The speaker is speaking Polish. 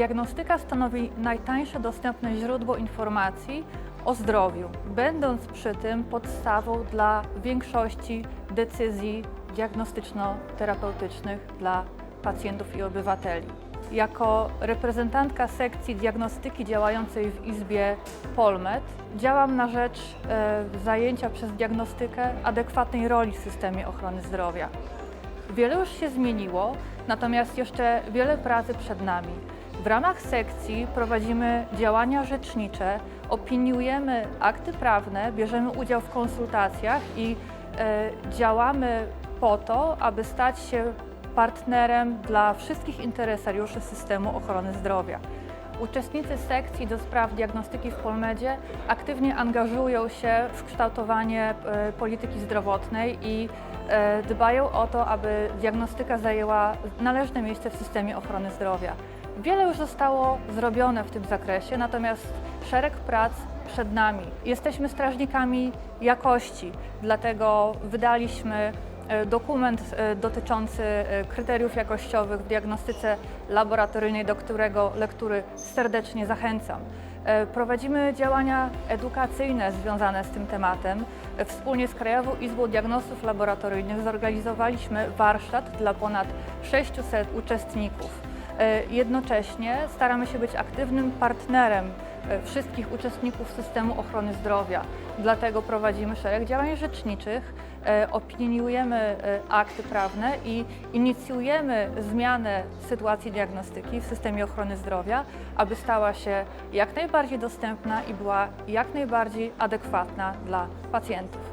Diagnostyka stanowi najtańsze dostępne źródło informacji o zdrowiu, będąc przy tym podstawą dla większości decyzji diagnostyczno-terapeutycznych dla pacjentów i obywateli. Jako reprezentantka sekcji diagnostyki działającej w Izbie Polmed działam na rzecz e, zajęcia przez diagnostykę adekwatnej roli w systemie ochrony zdrowia. Wiele już się zmieniło, natomiast jeszcze wiele pracy przed nami. W ramach sekcji prowadzimy działania rzecznicze, opiniujemy akty prawne, bierzemy udział w konsultacjach i e, działamy po to, aby stać się partnerem dla wszystkich interesariuszy systemu ochrony zdrowia. Uczestnicy sekcji do spraw diagnostyki w Polmedzie aktywnie angażują się w kształtowanie e, polityki zdrowotnej i e, dbają o to, aby diagnostyka zajęła należne miejsce w systemie ochrony zdrowia. Wiele już zostało zrobione w tym zakresie, natomiast szereg prac przed nami. Jesteśmy strażnikami jakości, dlatego wydaliśmy e, dokument e, dotyczący e, kryteriów jakościowych w diagnostyce laboratoryjnej, do którego lektury serdecznie zachęcam. Prowadzimy działania edukacyjne związane z tym tematem. Wspólnie z Krajową Izbą Diagnostów Laboratoryjnych zorganizowaliśmy warsztat dla ponad 600 uczestników. E, Jednocześnie staramy się być aktywnym partnerem e, wszystkich uczestników systemu ochrony zdrowia. Dlatego prowadzimy szereg działań rzeczniczych, e, opiniujemy akty prawne i inicjujemy zmianę sytuacji diagnostyki w systemie ochrony zdrowia, aby stała się jak najbardziej dostępna i była jak najbardziej adekwatna dla pacjentów.